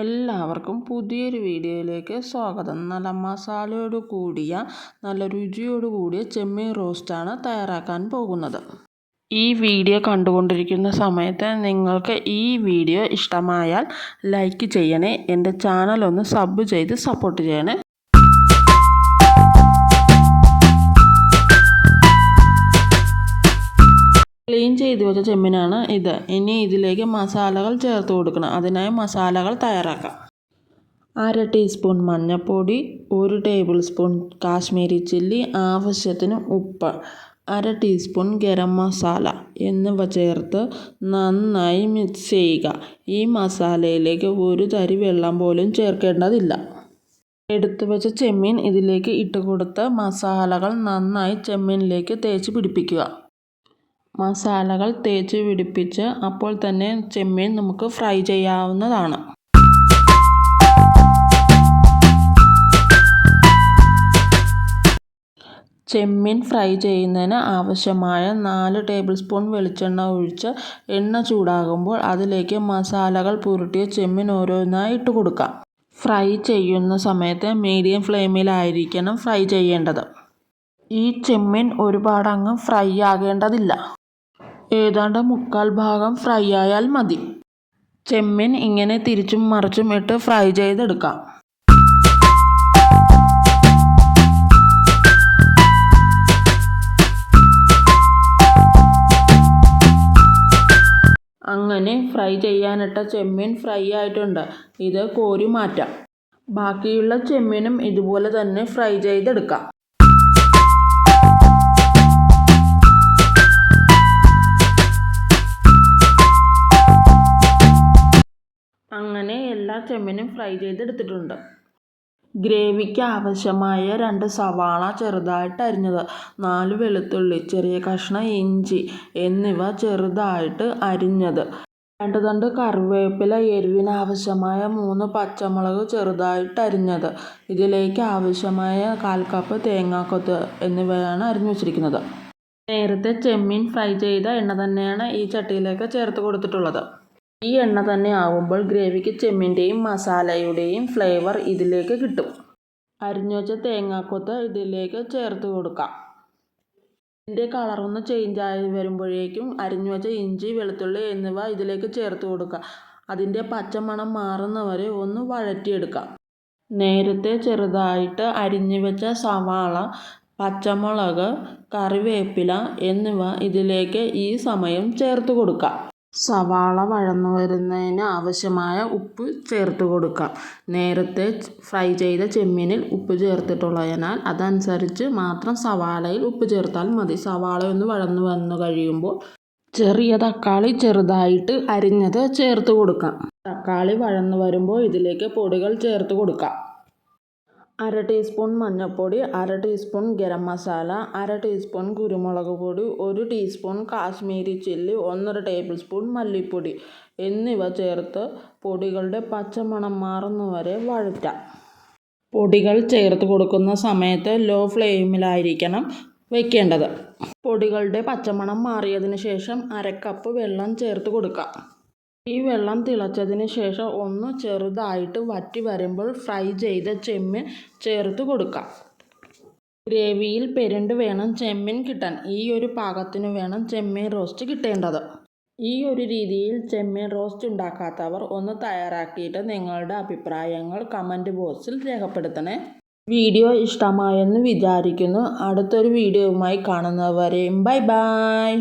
എല്ലാവർക്കും പുതിയൊരു വീഡിയോയിലേക്ക് സ്വാഗതം. നല്ല മസാലയോട് കൂടിയ നല്ല രുചിയോട് കൂടിയ ചെമ്മീൻ റോസ്റ്റാണ് തയ്യാറാക്കാൻ പോകുന്നത്. ഈ വീഡിയോ കണ്ടുകൊണ്ടിരിക്കുന്ന സമയത്ത് നിങ്ങൾക്ക് ഈ വീഡിയോ ഇഷ്ടമായാൽ ലൈക്ക് ചെയ്യണേ എന്റെ ചാനൽ ഒന്ന് സബ് ചെയ്ത് സപ്പോർട്ട് ചെയ്യണേ. ക്ലീൻ ചെയ്ത് വെച്ച ചെമ്മീനാണ് ഇത്. ഇനി ഇതിലേക്ക് മസാലകൾ ചേർത്ത് കൊടുക്കണം. അതിനായി മസാലകൾ തയ്യാറാക്കാം. അര ടീസ്പൂൺ മഞ്ഞൾപ്പൊടി ഒരു ടേബിൾ സ്പൂൺ കാശ്മീരി ചില്ലി ആവശ്യത്തിന് ഉപ്പ് അര ടീസ്പൂൺ ഗരം മസാല എന്നിവ ചേർത്ത് നന്നായി മിക്സ് ചെയ്യുക. ഈ മസാലയിലേക്ക് ഒരു തരി വെള്ളം പോലും ചേർക്കേണ്ടതില്ല. എടുത്തു വെച്ച ചെമ്മീൻ ഇതിലേക്ക് ഇട്ട് കൊടുത്ത് മസാലകൾ നന്നായി ചെമ്മീനിലേക്ക് തേച്ച് പിടിപ്പിക്കുക. മസാലകൾ തേച്ച് പിടിപ്പിച്ച് അപ്പോൾ തന്നെ ചെമ്മീൻ നമുക്ക് ഫ്രൈ ചെയ്യാവുന്നതാണ്. ചെമ്മീൻ ഫ്രൈ ചെയ്യുന്നതിന് ആവശ്യമായ നാല് ടേബിൾ സ്പൂൺ വെളിച്ചെണ്ണ ഒഴിച്ച് എണ്ണ ചൂടാകുമ്പോൾ അതിലേക്ക് മസാലകൾ പുരട്ടിയ ചെമ്മീൻ ഓരോന്നായി ഇട്ട് കൊടുക്കാം. ഫ്രൈ ചെയ്യുന്ന സമയത്ത് മീഡിയം ഫ്ലെയിമിലായിരിക്കണം ഫ്രൈ ചെയ്യേണ്ടത്. ഈ ചെമ്മീൻ ഒരുപാടങ്ങ് ഫ്രൈ ആകേണ്ടതില്ല. ഏതാണ്ട് മുക്കാൽ ഭാഗം ഫ്രൈ ആയാൽ മതി. ചെമ്മീൻ ഇങ്ങനെ തിരിച്ചും മറിച്ചും ഇട്ട് ഫ്രൈ ചെയ്തെടുക്കാം. അങ്ങനെ ഫ്രൈ ചെയ്യാനിട്ട ചെമ്മീൻ ഫ്രൈ ആയിട്ടുണ്ട്. ഇത് കോരി മാറ്റാം. ബാക്കിയുള്ള ചെമ്മീനും ഇതുപോലെ തന്നെ ഫ്രൈ ചെയ്തെടുക്കാം. ചെമ്മീനും ഫ്രൈ ചെയ്തെടുത്തിട്ടുണ്ട്. ഗ്രേവിക്ക് ആവശ്യമായ രണ്ട് സവാള ചെറുതായിട്ട് അരിഞ്ഞത് നാല് വെളുത്തുള്ളി ചെറിയ കഷ്ണം ഇഞ്ചി എന്നിവ ചെറുതായിട്ട് അരിഞ്ഞത്. രണ്ട് തണ്ട് കറിവേപ്പില എരിവിന് ആവശ്യമായ മൂന്ന് പച്ചമുളക് ചെറുതായിട്ട് അരിഞ്ഞത്. ഇതിലേക്ക് ആവശ്യമായ കാൽ കപ്പ് തേങ്ങാക്കൊത്ത് എന്നിവയാണ് അരിഞ്ഞു വെച്ചിരിക്കുന്നത്. നേരത്തെ ചെമ്മീൻ ഫ്രൈ ചെയ്ത എണ്ണ തന്നെയാണ് ഈ ചട്ടിയിലേക്ക് ചേർത്ത് കൊടുത്തിട്ടുള്ളത്. ഈ എണ്ണ തന്നെ ആവുമ്പോൾ ഗ്രേവിക്ക് ചെമ്മിന്റെയും മസാലയുടെയും ഫ്ലേവർ ഇതിലേക്ക് കിട്ടും. അരിഞ്ഞുവച്ച തേങ്ങാക്കൊത്ത് ഇതിലേക്ക് ചേർത്ത് കൊടുക്കാം. ഇതിന്റെ കളറൊന്ന് ആയി വരുമ്പോഴേക്കും അരിഞ്ഞുവച്ച ഇഞ്ചി വെളുത്തുള്ളി എന്നിവ ഇതിലേക്ക് ചേർത്ത് കൊടുക്കുക അതിന്റെ പച്ചമണം മാറുന്നവരെ ഒന്ന് വഴറ്റിയെടുക്കാം. നേരത്തെ ചെറുതായിട്ട് അരിഞ്ഞു വെച്ച സവാള പച്ചമുളക് കറിവേപ്പില എന്നിവ ഇതിലേക്ക് ഈ സമയം ചേർത്ത് കൊടുക്കാം. സവാള വഴന്നു വരുന്നതിന് ആവശ്യമായ ഉപ്പ് ചേർത്ത് കൊടുക്കാം. നേരത്തെ ഫ്രൈ ചെയ്ത ചെമ്മീനിൽ ഉപ്പ് ചേർത്തിട്ടുള്ളതിനാൽ അതനുസരിച്ച് മാത്രം സവാളയിൽ ഉപ്പ് ചേർത്താൽ മതി. സവാള ഒന്ന് വഴന്നു വന്നു കഴിയുമ്പോൾ ചെറിയ തക്കാളി ചെറുതായിട്ട് അരിഞ്ഞത് ചേർത്ത് കൊടുക്കാം. തക്കാളി വഴന്നു വരുമ്പോൾ ഇതിലേക്ക് പൊടികൾ ചേർത്ത് കൊടുക്കാം. അര ടീസ്പൂൺ മഞ്ഞൾപ്പൊടി അര ടീസ്പൂൺ ഗരം മസാല അര ടീസ്പൂൺ കുരുമുളക് പൊടി ഒരു ടീസ്പൂൺ കാശ്മീരി ചില്ലി ഒന്നര ടേബിൾ സ്പൂൺ മല്ലിപ്പൊടി എന്നിവ ചേർത്ത് പൊടികളുടെ പച്ചമണം മാറുന്നവരെ വഴറ്റാം. പൊടികൾ ചേർത്ത് കൊടുക്കുന്ന സമയത്ത് ലോ ഫ്ലെയിമിലായിരിക്കണം വയ്ക്കേണ്ടത് പൊടികളുടെ പച്ചമണം മാറിയതിന് ശേഷം അരക്കപ്പ് കപ്പ് വെള്ളം ചേർത്ത് കൊടുക്കാം. ഈ വെള്ളം തിളച്ചതിന് ശേഷം ഒന്ന് ചെറുതായിട്ട് വറ്റി വരുമ്പോൾ ഫ്രൈ ചെയ്ത ചെമ്മീൻ ചേർത്ത് കൊടുക്കാം. ഗ്രേവിയിൽ പെരണ്ട് വേണം ചെമ്മീൻ കിട്ടാൻ. ഈ ഒരു പാകത്തിന് വേണം ചെമ്മീൻ റോസ്റ്റ് കിട്ടേണ്ടത്. ഈ ഒരു രീതിയിൽ ചെമ്മീൻ റോസ്റ്റ് ഉണ്ടാക്കാത്തവർ ഒന്ന് തയ്യാറാക്കിയിട്ട് നിങ്ങളുടെ അഭിപ്രായങ്ങൾ കമന്റ് ബോക്സിൽ രേഖപ്പെടുത്തണേ. വീഡിയോ ഇഷ്ടമായെന്ന് വിചാരിക്കുന്നു. അടുത്തൊരു വീഡിയോയുമായി കാണുന്നവരെയും ബൈ ബൈ.